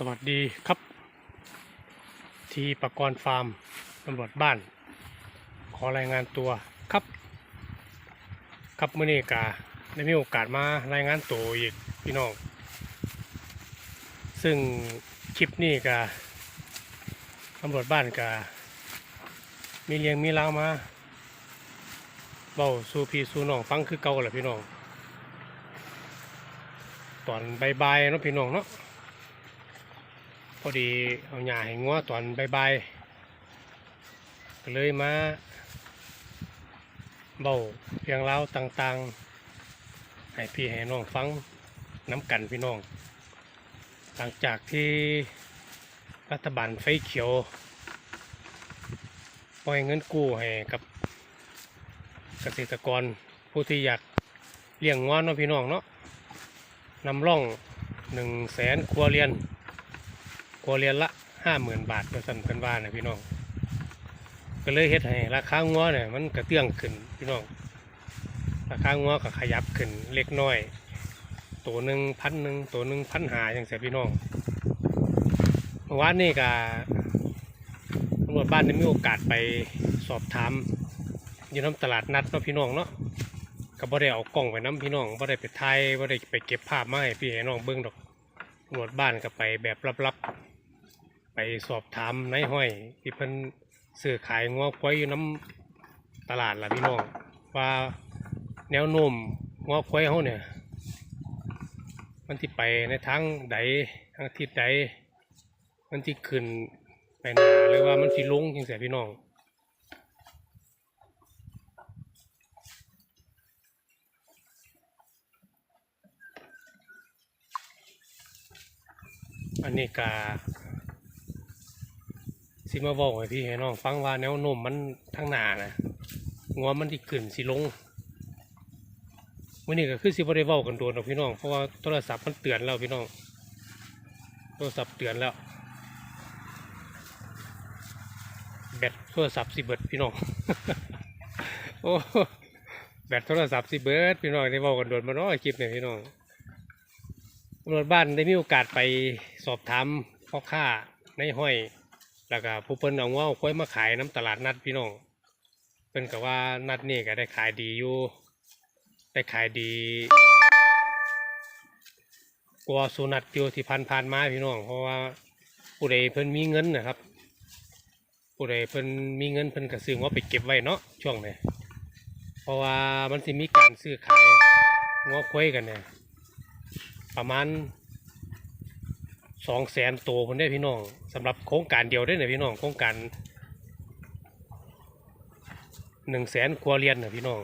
สวัสดีครับ ทีปกรณ์ฟาร์มตำรวจบ้าน ขอรายงานตัวครับ ครับเมื่อนี้กาได้มีโอกาสมารายงานตัวอีกพี่น้อง ซึ่งคลิปนี้กาตำรวจบ้านกามีเลี้ยงมีเล่ามาเบาสูพี่สู่น้องฟังคือเก่าแหละพี่น้อง ตอนบายๆเนาะพี่น้องเนาะ พอดีเอาหญ้าให้งัวตอนบ่ายๆก็เลยมาเบาเพียงเล่าต่างๆ ให้พี่ให้น้องฟังน้ำกันพี่น้อง หลังจากที่รัฐบาลไฟเขียวปล่อยเงินกู้ให้กับเกษตรกรผู้ที่อยากเลี้ยงงัวเนาะพี่น้องเนาะนำร่องหนึ่งแสนครัวเรือน ครัวเรือนละห้าหมื่นบาทก็สั่นกันว่านะพี่น้อง ก็เลยเฮ็ดให้ราคางัวเนี่ยมันกระเตื้องขึ้นพี่น้อง ราคางัวก็ขยับขึ้นเล็กน้อย ตัวหนึ่งพันหนึ่งตัวหนึ่งพันหาอย่างเสียพี่น้องเมื่อวานนี้ก็ตำรวจบ้านได้มีโอกาสไปสอบถามอยู่น้ำตลาดนัดเนาะพี่น้องเนาะก็บ่ได้เอากล้องไปน้ำพี่น้องบ่ได้ไปถ่ายบ่ได้ไปเก็บภาพมาให้พี่ให้น้องเบิ่งดอกตำรวจบ้านก็ไปแบบลับๆ ไปสอบถามนายห้อย ที่เพิ่นซื้อขายงัวควายอยู่น้ำตลาดล่ะพี่น้องว่าแนวโน้มงัวควายเขาเนี่ย มันที่ไปในทางใดทางทิศใดมันที่ขึ้นไปหนาหรือว่ามันที่ลงจังเสียพี่น้องอันนี้กา สิมาบอกให้พี่ให้น้องฟังว่าแนวโน้มมันทางหนานะงวมันที่ขึ้นสิลงมื่อนี้ก็คือสิบ่ได้เวากันโดนหรอกพี่น้องเพราะว่าโทรศัพท์มันเตือนแล้วพี่น้อง โทรศัพท์เตือนแล้ว แบตโทรศัพท์สิเบิดพี่น้องโอ้แบตโทรศัพท์สิเบิดพี่น้องได้เวากันโดนมาเนาะคลิปเนี่ยพี่น้องตำรวจบ้านได้มีโอกาสไปสอบถามพ่อค้าในห้อย แล้วก็ผู้เพิ่นเอาง้อควายมาขายน้ำตลาดนัดพี่น้องเพิ่นก็ว่านัดนี่ก็ได้ขายดีอยู่ได้ขายดีกว่าสุนัตอยู่ที่พันผ่านมาพี่น้องเพราะว่าผู้ใดเพิ่นมีเงินนะครับผู้ใดเพิ่นมีเงินเพิ่นก็ซื้อง้อไปเก็บไว้เนาะช่วงนี้เพราะว่ามันสิมีการซื้อขายง้อควายกันเนี่ยประมาณ สองแสนตัวคนได้พี่น้องสำหรับโครงการเดียวได้เนี่ยพี่น้องโครงการหนึ่งแสนครัวเรียนนะพี่น้อง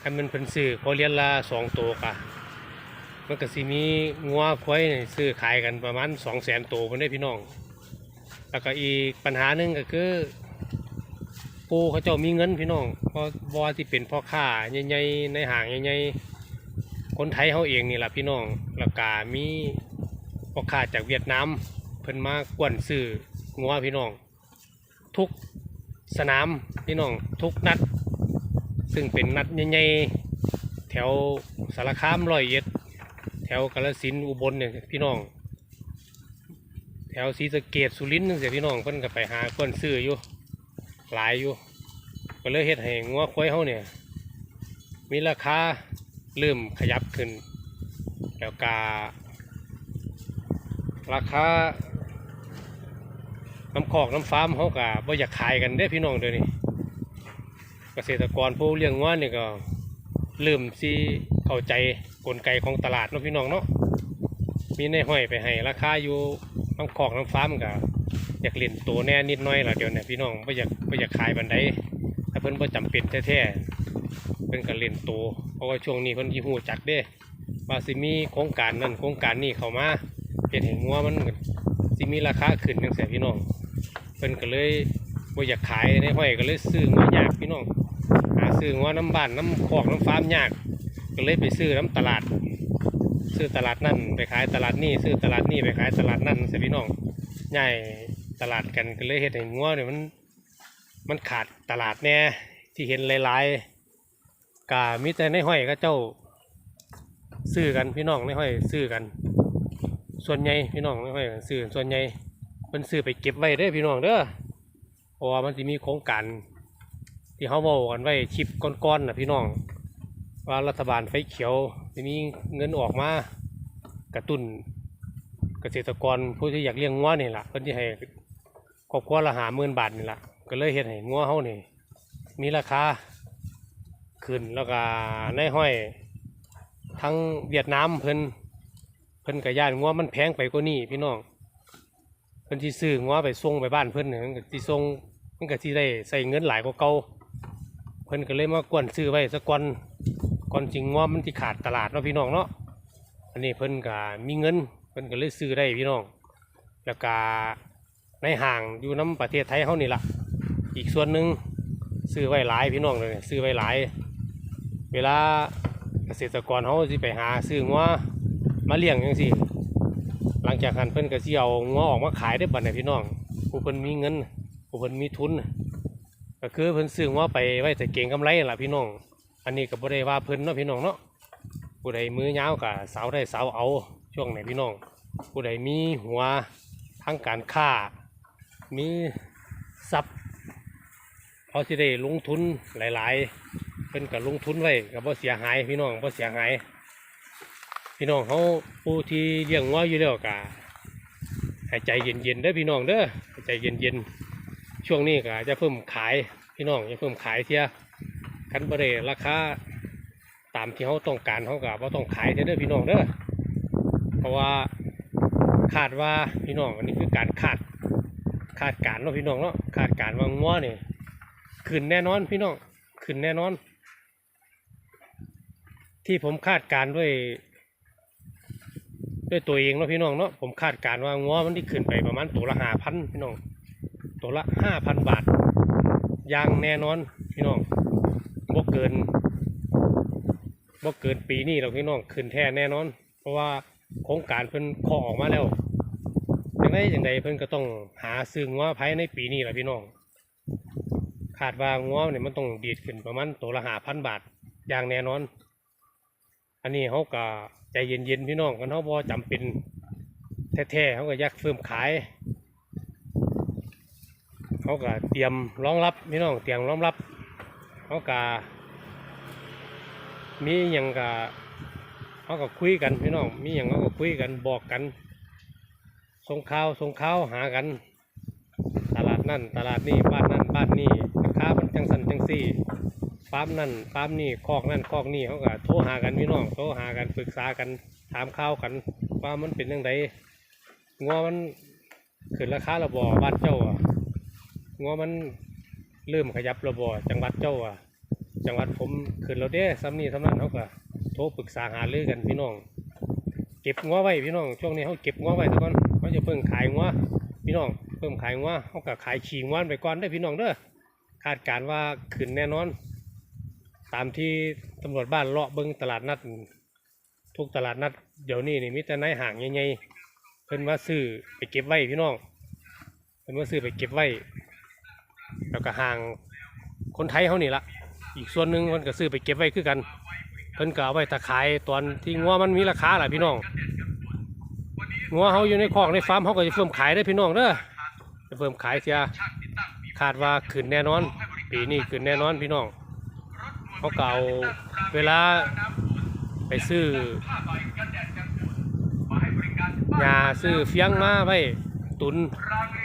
ถ้ามันเป็นซื้อครัวเรียนละสองตัวกะมันก็สิมีงัวควายนี่ซื้อขายกันประมาณสองแสนตัวคนได้พี่น้อง แล้วก็อีกปัญหาหนึ่งก็คือปูเขาเจ้ามีเงินพี่น้องเพราะว่าที่เป็นพ่อค้าใหญ่ๆในห้างใหญ่ๆคนไทยเขาเองนี่แหละพี่น้องแล้วก็มี พ่อค้าจากเวียดนามเพิ่นมากวนซื้องัวพี่น้อง ทุกสนามพี่น้องทุกนัด ซึ่งเป็นนัดใหญ่ๆแถวสารคามร้อยเอ็ด แถวกาฬสินอุบลเนี่ยพี่น้อง แถวศรีสะเกดสุรินทร์นั่เสียพี่น้องเพิ่นก็ไปหากวนซื้ออยู่หลายอยู่ก็เลยเฮ็ดให้งัวควายเขาเนี่ยมีราคาเริ่มขยับขึ้น แล้วก็ ราคาน้ำคอกน้ำฟาร์มเขาก็บ่อยากขายกันได้พี่น้องเดี๋ยวนี้เกษตรกรผู้เลี้ยงง้วนี่ก็เริ่มสิเข้าใจกลไกของตลาดเนาะพี่น้องเนาะมีในห้อยไปให้ราคาอยู่น้ำคอกน้ำฟาร์มก็อยากเล่นตัวแน่นิดน้อยละเดี๋ยวนี้พี่น้องบ่อยากบ่อยากขายบันไดถ้าเพิ่นบ่จำเป็นแท้ๆเพิ่นก็เล่นโตวเพราะว่าช่วงนี้เพิ่นสิฮู้จักเด้ว่าสิมีโครงการนั้นโครงการนี้เข้ามา เฮ็ดให้งัวมันสิมีราคาขึ้นจังซี่พี่น้องเพิ่นก็เลยบ่อยากขายในห้อยก็เลยซื้องัวยากพี่น้องหาซื้องัวน้ำบ้านน้ำคอกน้ำฟาร์มยาก ก็เลยไปซื้อน้ำตลาด ซื้อตลาดนั่นไปขายตลาดนี่ซื้อตลาดนี่ไปขายตลาดนั่นสิพี่น้องใหญ่ตลาดกันก็เลยเฮ็ดให้งัวเนี่ยมันมันขาดตลาดแน่ที่เห็นหลายๆกามีแต่ในห้อยก็เจ้าซื้อกันพี่น้องในห้อยซื้อกัน ส่วนใหญ่พี่น้องไม่ค่อยซื้อส่วนใหญ่เพิ่นซื้อไปเก็บไว้เด้อพี่น้องเด้อเพราะว่ามันจะมีโครงการที่เขาบอกกันไว้ชิปก้อนๆนะพี่น้อง ว่ารัฐบาลไฟเขียวจะมีเงินออกมากระตุ้นเกษตรกรผู้ที่อยากเลี้ยงงัวนี่แหละเพิ่นที่ให้ครอบครัวละหาหมื่นบาทนี่แหละก็เลยเฮ็ดให้งัวเฮานี่มีราคาขึ้นแล้วก็ในห้อยทั้งเวียดนามเพิ่น พิ่นกับย่านงัวมันแพงไปกว่านี้พี่น้องเพิ่นที่ซื้องัวไปส่งไปบ้านเพิ่นเนี่ยมันก็ที่ส่งมันก็ที่ได้ใส่เงินหลายกว่าเก่าเพิ่นก็เลยมากวนซื้อไว้สักก่อนก่อนจริงงัวมันที่ขาดตลาดเนาะพี่น้องเนาะอันนี้เพิ่นก็มีเงินเพิ่นก็เลยซื้อได้พี่น้อง แล้วก็ในห้างอยู่น้ำประเทศไทยเฮานี่ละอีกส่วนหนึ่งซื้อไว้หลายพี่น้องเลยซื้อไว้หลาย เวลาเกษตรกรเขาสิไปหาซื้องัว มาเลี้ยงจังซี่หลังจากนั้นเพิ่นก็สิเอางัวออกมาขายได้บัดนี้พี่น้องผู้เพิ่นมีเงินผู้เพิ่นมีทุน ก็คือเพิ่นซื้องัวไปไว้แต่เก่งกำไรล่ะพี่น้อง อันนี้ก็บ่ได้ว่าเพิ่นเนาะพี่น้องเนาะผู้ใดมือยาวก็สาวได้สาวเอาช่วงไหนพี่น้อง ผู้ใดมีหัวทางการค้ามีทรัพย์เขาสิได้ลงทุนหลาย ๆเพิ่นก็ลงทุนไว้ก็บ่เสียหายพี่น้องบ่เสียหาย พี่น้องเขาผู้ที่เลี้ยงงัวอยู่แล้วก็ให้ใจเย็นๆเด้อพี่น้องเด้อให้ใจเย็นๆช่วงนี้ก็จะเพิ่มขายพี่น้องจะเพิ่มขายเทียคันบ่ได้ราคาตามที่เขาต้องการเขาก็บ่าต้องขายเด้อพี่น้องเด้อเพราะว่าคาดว่าพี่น้องอันนี้คือการคาดคาดการเนาะพี่น้องเนาะคาดการว่างัวนี่ขึ้นแน่นอนพี่น้องขึ้นแน่นอน ที่ผมคาดการด้วย ด้วยตัวเองเนาะพี่น้องเนาะผมคาดการณ์ว่างัวมันที่ขึ้นไปประมาณตัวละห้าพันพี่น้องตัวละห้าพันบาทอย่างแน่นอนพี่น้องบ่เกินบ่เกินปีนี้หรอกพี่น้องขึ้นแท้แน่นอน เพราะว่าโครงการเพิ่นเคอออกมาแล้วยังไงอยังไงเพิ่นก็ต้องหาซื้องัวภายในปีนี้แหละพี่น้องคาดว่างัวเนี่ยมันต้องดีดขึ้นประมาณตัวละห้าพันบาทอย่างแน่นอน อันนี้เขาก็ใจเย็นๆพี่น้องกันเขาบ่จำเป็นแท้ๆเขาก็ยักเฟิ่มขายเขาก็เตรียมรองรับพี่น้องเตรียมรองรับเขาก็มีอย่างก็เขาก็คุยกันพี่น้องมีอย่างเขาก็คุยกันบอกกันส่งข่าวส่งข่าวหากัน ตลาดนั่นตลาดนี่บ้านนั่นบ้านนี่ราคามันจังสันจังสี่ ปั๊มนั่นปั๊มนี่คอกนั่นคอกนี่เขาก็โทรหากันพี่น้องโทรหากันปรึกษากันถามข่าวกันว่ามันเป็นยังไงงัวมันขึ้นราคาระบอบ้านเจ้าอะงัวมันเริ่มขยับระบอจังหวัดเจ้าอะ จังหวัดผมขึ้นแล้วเด้ซ้ำนี่ซ้ำนั้นเขาก็โทรปรึกษาหารือกันพี่น้อง เก็บงัวไว้พี่น้องช่วงนี้เขาเก็บงัวไว้ทุกคนเขาจะเพิ่งขายงัวพี่น้องเพิ่มขายงัวเขาก็ขายขี่งัวไปก่อนได้พี่น้องเด้อคาดการณ์ว่าขึ้นแน่นอน ตามที่ตำรวจบ้านเลาะเบิ้งตลาดนัด ทุกตลาดนัด เดี๋ยวนี้นี่มีแต่นายห่างใหญ่ๆเพิ่นว่าซื้อไปเก็บไว้พี่น้องเพิ่นว่าซื้อไปเก็บไว้แล้วก็ห่างคนไทยเขานี่ละอีกส่วนหนึ่งเพิ่นก็ซื้อไปเก็บไว้คือกัน เพิ่นก็เอาไว้ตะขายตอนที่งัวมันมีราคาแหละพี่น้องงัวเขาอยู่ในคอกในฟาร์มเขาก็จะเพิ่มขายได้พี่น้องเด้อจะเพิ่มขายเสียคาดว่าขึ้นแน่นอน ปีนี้ขึ้นแน่นอนพี่น้อง เขาเก่าเวลาไปซื้อยาซื้อเฟียงมาไว้ตุน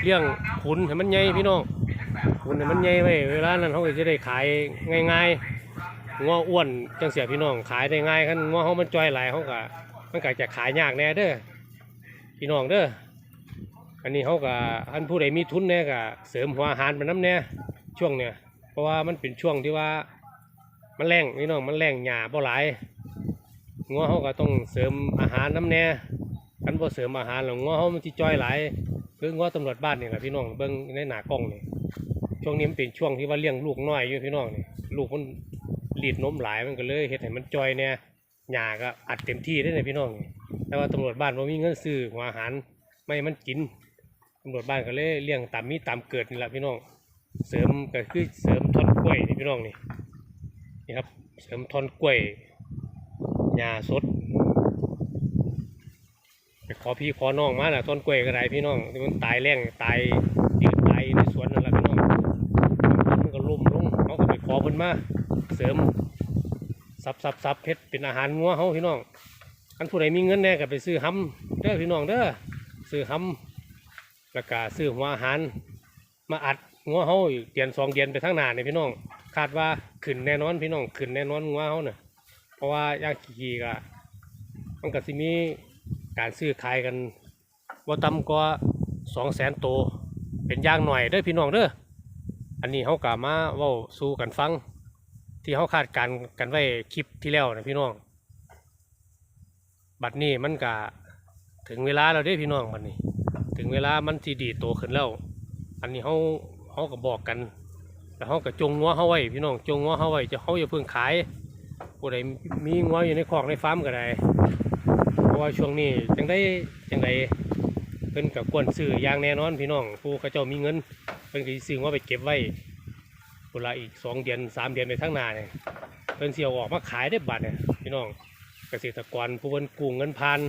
เลี้ยงขุนให้มันใหญ่พี่น้องขุนให้มันใหญ่ไว้เวลานั้นเขาจะได้ขายง่ายๆง้ออ้วนจังเสียพี่น้องขายได้ง่ายคันง้อเขามันจ้อยหลายเขาก็มันก็จะขายยากแน่เด้อพี่น้องเด้ออันนี้เขาก็อันผู้ใดมีทุนเนี่ยก็เสริมหัวอาหารไปน้ำเนี่ยช่วงเนี่ยเพราะว่ามันเป็นช่วงที่ว่า มันแรงพี่น้องมันแรงหญ้าบ่หลายงัวเขาก็ต้องเสริมอาหารน้ำแน่กันบ่เสริมอาหารแล้วงัวเขามันสิจ้อยหลายคืองัวตำรวจบ้านนี่แหละพี่น้องเบิ่งในหน้ากล้องนี่ช่วงนี้มันเป็นช่วงที่ว่าเลี้ยงลูกน้อยอยู่พี่น้องนี่ลูกมันรีดนมหลายมันก็เลยเฮ็ดให้มันจ้อยแน่หญ้าก็อัดเต็มที่ได้เลยพี่น้องนี่แต่ว่าตำรวจบ้านบ่มีเงินซื้อหัวอาหารไม่มันกินตำรวจบ้านก็เลยเลี้ยงตามมีตามเกิดนี่แหละพี่น้อง เสริมก็คือเสริมท่อนกล้วยนี่พี่น้องนี่ นี่ครับ เสริมท่อนกล้วยหญ้าสดไปขอพี่ขอน้องมาน่ะต้นกล้วยก็ได้พี่น้องที่มันตายแรงตายยืนตายในสวนนั่นแหละพี่น้องมันก็ล่มลงเขาก็ไปขอเพิ่นมาเสริมซับซับซับเพชรเป็นอาหารงัวเขาพี่น้องอันผู้ใดมีเงินแน่ก็ไปซื้อห้ำเด้อพี่น้องเด้อซื้อห้ำแล้วก็ซื้อหัวอาหาร มาอัดงัวเฮาเดือนสองเดือนไปทั้งหนาเนี่ยพี่น้อง คาดว่าขึ้นแน่นอนพี่น้องขึ้นแน่นอนงัวเฮาน่ะเพราะว่าย่างกี่ก็มันก็สิมีการซื้อขายกันว่าต่ำกว่าสองแสนโตวเป็นย่างหน่อยเด้อพี่น้องเด้ออันนี้เฮากะมาว้าสู่กันฟัง ที่เฮาคาดการกันไว้คลิปที่แล้วนะพี่น้อง บัดนี้มันกะถึงเวลาแล้วเด้อพี่น้องบัดนี้ ถึงเวลามันสิดีโตขึ้นแล้ว อันนี้เขาเขาก็บอกกัน แล้วเขาก็จงงัวเขาไว้พี่น้องจงงัวเขาไว้จะเขาอย่าเพิ่งขายผู้ใดมีงัวอยู่ในคอกในฟาร์มก็ได้เพราะว่าช่วงนี้จังได้จังไดเพิ่นกับกวนซื้อยางแน่นอนพี่น้องผู้เขาเจ้ามีเงินเพิ่นก็สิซื้องัวไปเก็บไว้เวลาอีกสองเดือนสามเดือนไปทั้งนาเนี่ยเพิ่นเสียวออกมาขายได้บัตรเนี่ยพี่น้องเกษตรกรผู้เพิ่นกู้เงินพัน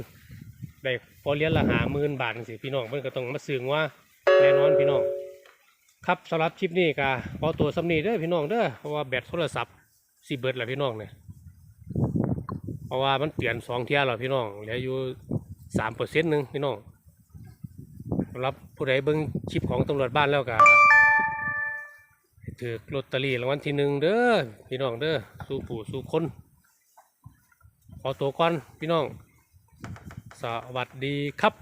ได้พอเลี้ยงละหาหมื่นบาทสิพี่น้องเพิ่นก็ต้องมาซื้องัวแน่นอนพี่น้อง ครับสำหรับคลิปนี้ก็ขอตัวสำนีเด้อพี่น้องเด้อเพราะว่าแบตโทรศัพท์สิเบิดแหล้วพี่น้องเนี่ยเพราะว่ามันเปลี่ยนสองเที่ยแล้วพี่น้องเหลืออยู่สามเปอร์เซ็นต์หนึ่งพี่น้องสำหรับผู้ใดเบิ่งคลิปของตำรวจบ้านแล้วก็ถือลอตเตอรี่รางวัลที่หนึ่งเด้อพี่น้องเด้อสู้ผู้สู้คนขอตัวก่อนพี่น้อง สวัสดีครับ